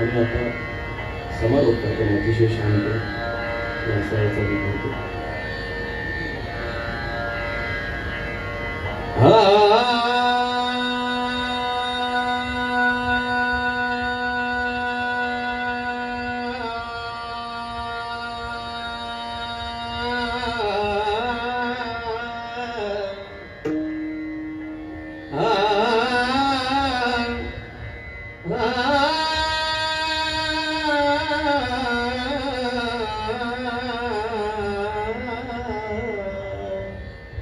आणि आता समारोप करताना अतिशय शांत व्यवसायाचा मी करतो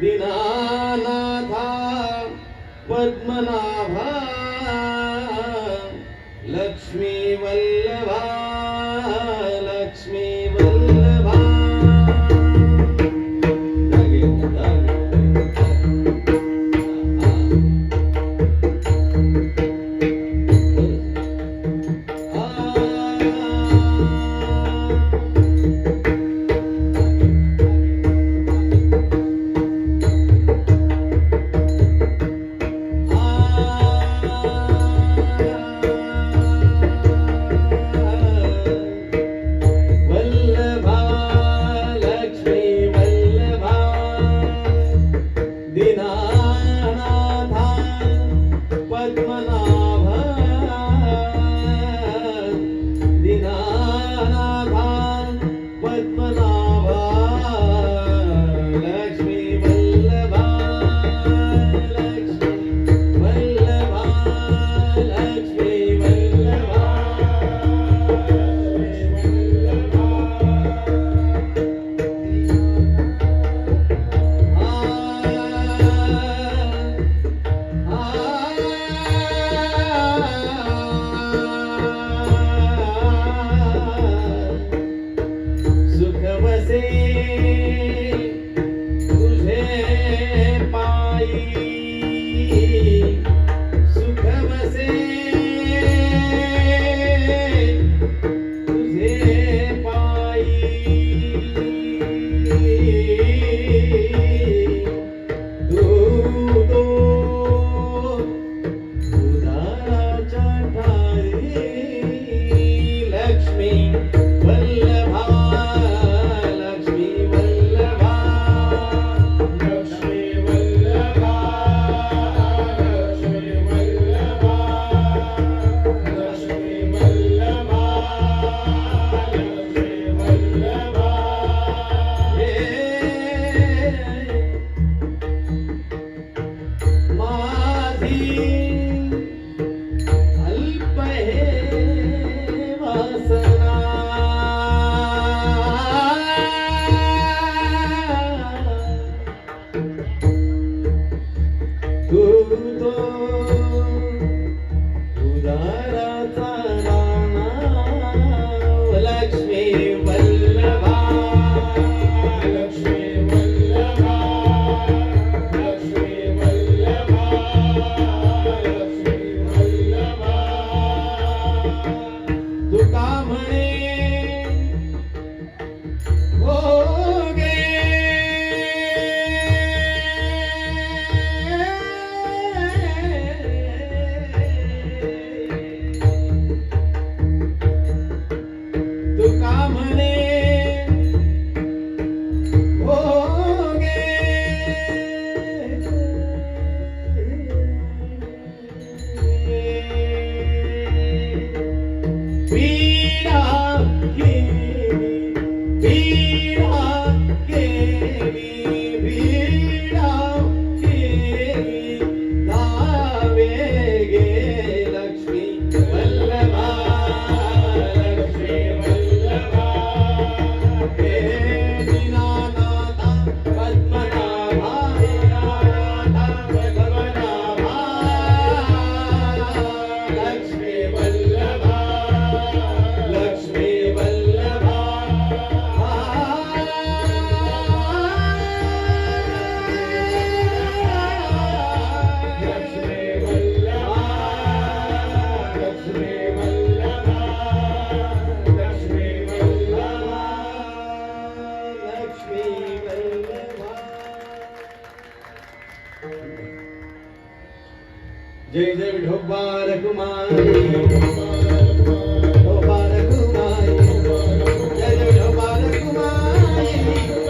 ದಿನಾ Oh. We Jai Jai ढोबार Kumari Oh, Barakumai, Jai Jai Barakumai.